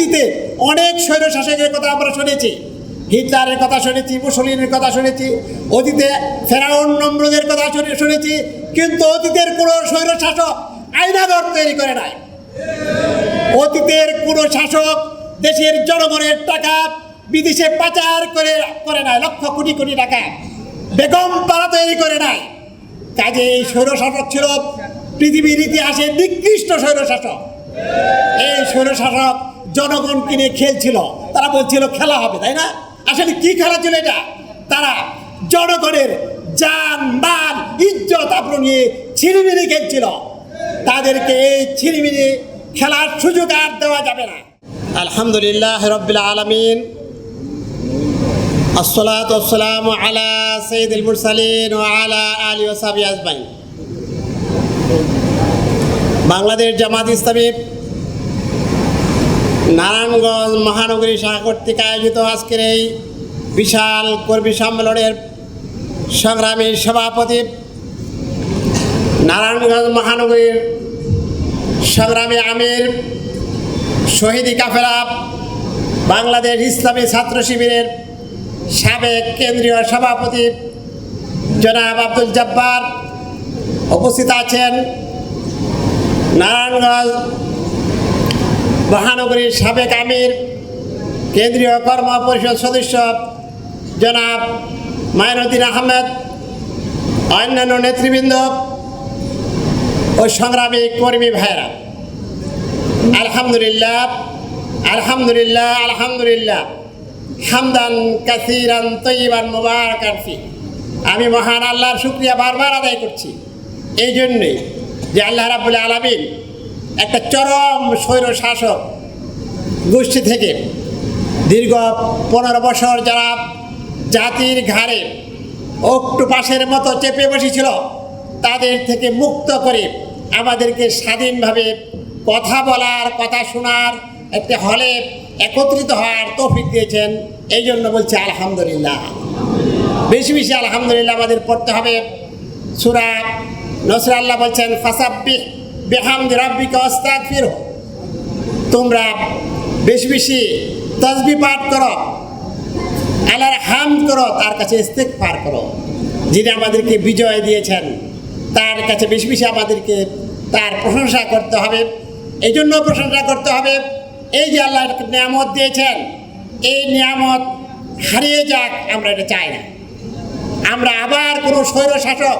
অতীতে অনেক স্বৈর শাসকের কথা আমরা শুনেছি, হিটলারের কথা শুনেছি মুসলিনের কথা শুনেছি, অতীতে ফেরাউন নম্রদের কথা শুনে শুনেছি, কিন্তু অতীতের কোনো স্বৈর শাসক আইনাগর তৈরি করে নাই। অতীতের কোনো শাসক দেশের জনগণের টাকা বিদেশে পাচার করে করে নাই, লক্ষ কোটি কোটি টাকা বেগম পাড়া তৈরি করে নাই। কাজে এই স্বৈরশাসক ছিল পৃথিবীর ইতিহাসে নিকৃষ্ট স্বৈরশাসক এই স্বৈরশাসক জনগণ কিনে খেলছিল। তারা বলছিল, খেলা হবে, তাই না? আসলে কি খেলা ছিল এটা? তারা জনগণের জান, মান, ইজ্জত আপন নিয়ে ছিনিমিনি খেলছিল। তাদেরকে এই ছিনিমিনি খেলার সুযোগ আর দেওয়া যাবে না। আলহামদুলিল্লাহ রবিল আলমিন। ওয়াসসালামু আলা সাইয়্যিদিল মুরসালিন ওয়া আলা আলিহি ওয়া সাহবিহি আজমাইন। বাংলাদেশ জামাত ইসলামী নারায়ণগঞ্জ মহানগরী শাখা কর্তৃক আয়োজিত আজকের এই বিশাল কর্মী সম্মেলনের সংগ্রামী সভাপতি নারায়ণগঞ্জ মহানগরীর সংগ্রামী আমির শহীদি কাফেলা বাংলাদেশ ইসলামী ছাত্র শিবিরের সাবেক কেন্দ্রীয় সভাপতি জনাব আব্দুল জব্বার উপস্থিত আছেন। নারায়ণগঞ্জ মহানগরীর সাবেক আমির, কেন্দ্রীয় কর্ম পরিষদ সদস্য জনাব মাইনুদ্দিন আহমেদ, অন্যান্য নেতৃবৃন্দ ও সংগ্রামী কর্মী ভাইরা আলহামদুলিল্লাহ আলহামদুলিল্লাহ আলহামদুলিল্লাহ। হামদান কাসিরান তৈবান মুবারকান ফি। আমি মহান আল্লাহর শুক্রিয়া বারবার আদায় করছি। এই জন্যে যে আল্লাহ রাবুল আলমিন একটা চরম স্বৈর শাসক গোষ্ঠী থেকে দীর্ঘ পনেরো বছর যারা জাতির ঘাড়ে অক্টোপাসের মতো চেপে বসেছিল, তাদের থেকে মুক্ত করে আমাদেরকে স্বাধীনভাবে কথা বলার, কথা শোনার, একটি হলে একত্রিত হওয়ার তৌফিক দিয়েছেন। এই জন্য বলছি আলহামদুলিল্লাহ। বেশি বেশি আলহামদুলিল্লাহ আমাদের পড়তে হবে। সুরা নসরাল্লাহ বলছেন ফাসাব্বি বেহাম রাব্বিকা অস্তাগফির তোমরা বেশি বেশি তসবি পাঠ করো। আল্লাহর হাম করো, তার কাছে ইস্তেক পার করো। যিনি আমাদেরকে বিজয় দিয়েছেন, তার কাছে বেশি বেশি আমাদেরকে তার প্রশংসা করতে হবে। এই জন্য প্রশংসা করতে হবে, এই যে আল্লাহ নিয়ামত দিয়েছেন, এই নিয়ামত হারিয়ে যাক, আমরা এটা চাই না। আমরা আবার কোনো স্বৈর শাসক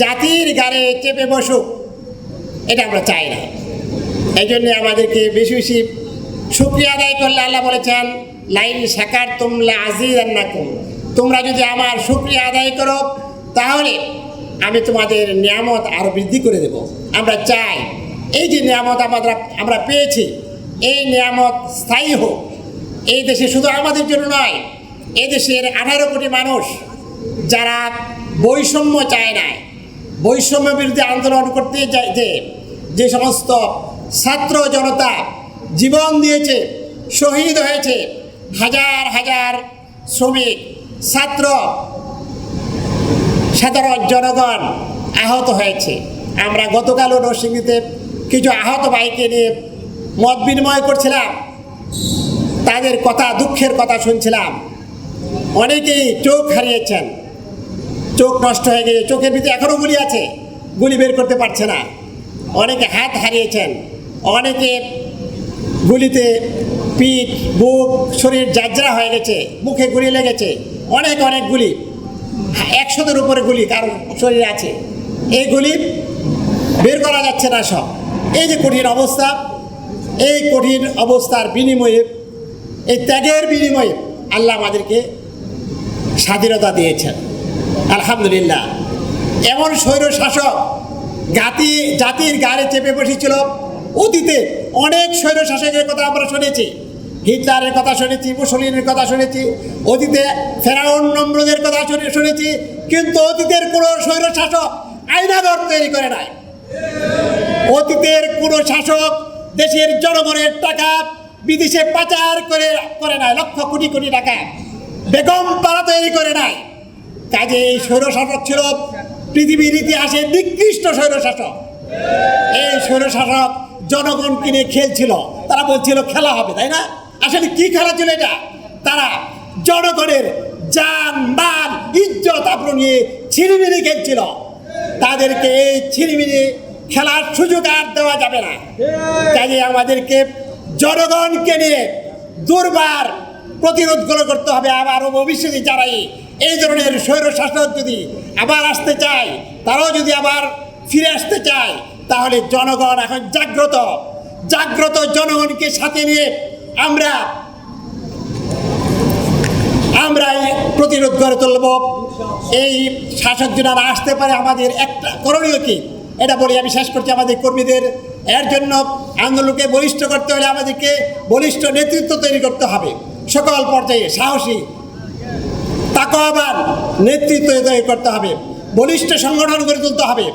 জাতির গাড়ে চেপে বসুক এটা আমরা চাই না। এই জন্যে আমাদেরকে বেশি বেশি শুক্রিয়া আদায় করলে আল্লাহ বলেছেন, লাইন শাকার তোমলা আজিজ আন্নাকুম তোমরা যদি আমার শুক্রিয়া আদায় করো, তাহলে আমি তোমাদের নিয়ামত আরও বৃদ্ধি করে দেব। আমরা চাই, এই যে নিয়ামত আমরা আমরা পেয়েছি, এই নিয়ামত স্থায়ী হোক। এই দেশে শুধু আমাদের জন্য নয় এই দেশের আঠারো কোটি মানুষ যারা বৈষম্য চায় না বৈষম্য বিরুদ্ধে আন্দোলন করতে যায় যে সমস্ত ছাত্র জনতা জীবন দিয়েছে, শহীদ হয়েছে, হাজার হাজার শ্রমিক, ছাত্র, সাধারণ জনগণ আহত হয়েছে। আমরা গতকালও নরসিংদীতে কিছু আহত ভাইকে নিয়ে মত বিনিময় করছিলাম। তাদের কথা, দুঃখের কথা শুনছিলাম। অনেকেই চোখ হারিয়েছেন। চোখ নষ্ট হয়ে গেছে, চোখের ভিতরে এখনও গুলি আছে, গুলি বের করতে পারছে না। অনেকে হাত হারিয়েছেন, অনেকে গুলিতে পিঠ, বুক, শরীর জাজরা হয়ে গেছে, মুখে গুলি লেগেছে, অনেক অনেক গুলি, একশোদের উপরে গুলি কারণ শরীরে আছে। এই গুলি বের করা যাচ্ছে না সব। এই যে কঠিন অবস্থা, এই কঠিন অবস্থার বিনিময়ে, এই ত্যাগের বিনিময়ে আল্লাহ আমাদেরকে স্বাধীনতা দিয়েছেন। আলহামদুলিল্লাহ। এমন স্বৈর শাসক জাতি, জাতির গাড়ে চেপে বসেছিল। অতীতে অনেক স্বৈর শাসকের কথা আমরা শুনেছি। হিটলারের কথা শুনেছি মুসলিনের কথা শুনেছি। অতীতে ফেরাউন নম্রদের কথা শুনে শুনেছি। কিন্তু অতীতের কোনো স্বৈর শাসক আইনাগর তৈরি করে নাই। অতীতের কোনো শাসক দেশের জনগণের টাকা বিদেশে পাচার করে করে নাই, লক্ষ কোটি কোটি টাকা। বেগম পাড়া তৈরি করে নাই। কাজে এই স্বৈরশাসক ছিল পৃথিবীর ইতিহাসে নিকৃষ্ট স্বৈরশাসক। এই স্বৈরশাসক জনগণ কিনে খেলছিল। তারা বলছিল, খেলা হবে, তাই না? আসলে কি খেলা ছিল এটা? তারা জনগণের যান মাল ইজ্জত আব্রু নিয়ে ছিনিমিনি খেলছিল। তাদেরকে এই ছিনিমিনি খেলার সুযোগ আর দেওয়া যাবে না। কাজে আমাদেরকে জনগণকে নিয়ে দুর্বার প্রতিরোধ করতে হবে। আবার ভবিষ্যতে যারাই এই ধরনের স্বৈর শাসক যদি আবার আসতে চায়, তারাও যদি আবার ফিরে আসতে চায়, তাহলে জনগণ এখন জাগ্রত। জাগ্রত জনগণকে সাথে নিয়ে আমরা আমরা প্রতিরোধ করে তুলব। এই শাসক যারা আসতে পারে আমাদের একটা, করণীয় কি? এটা বলি আমি শেষ করছি আমাদের কর্মীদের। এর জন্য আন্দোলনকে বলিষ্ঠ করতে হলে আমাদেরকে বলিষ্ঠ নেতৃত্ব তৈরি করতে হবে। সকল পর্যায়ে সাহসী তাকওয়াবান নেতৃত্ব তৈরি করতে হবে। বলিষ্ঠ সংগঠন গড়ে তুলতে হবে।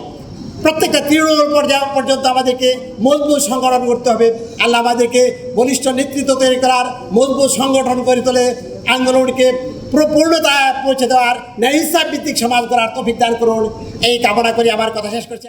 প্রত্যেকটা তৃণমূল পর্যায় পর্যন্ত আমাদেরকে মজবুত সংগঠন করতে হবে। আল্লাহ আমাদেরকে বলিষ্ঠ নেতৃত্ব তৈরি করার মজবুত সংগঠন করে তোলে, আন্দোলনকে পূর্ণতায় পূর্ণতা পৌঁছে দেওয়ার ন্যায় ভিত্তিক সমাজ করার তফিক দান করুন। এই কামনা করি, আমার কথা শেষ করছি।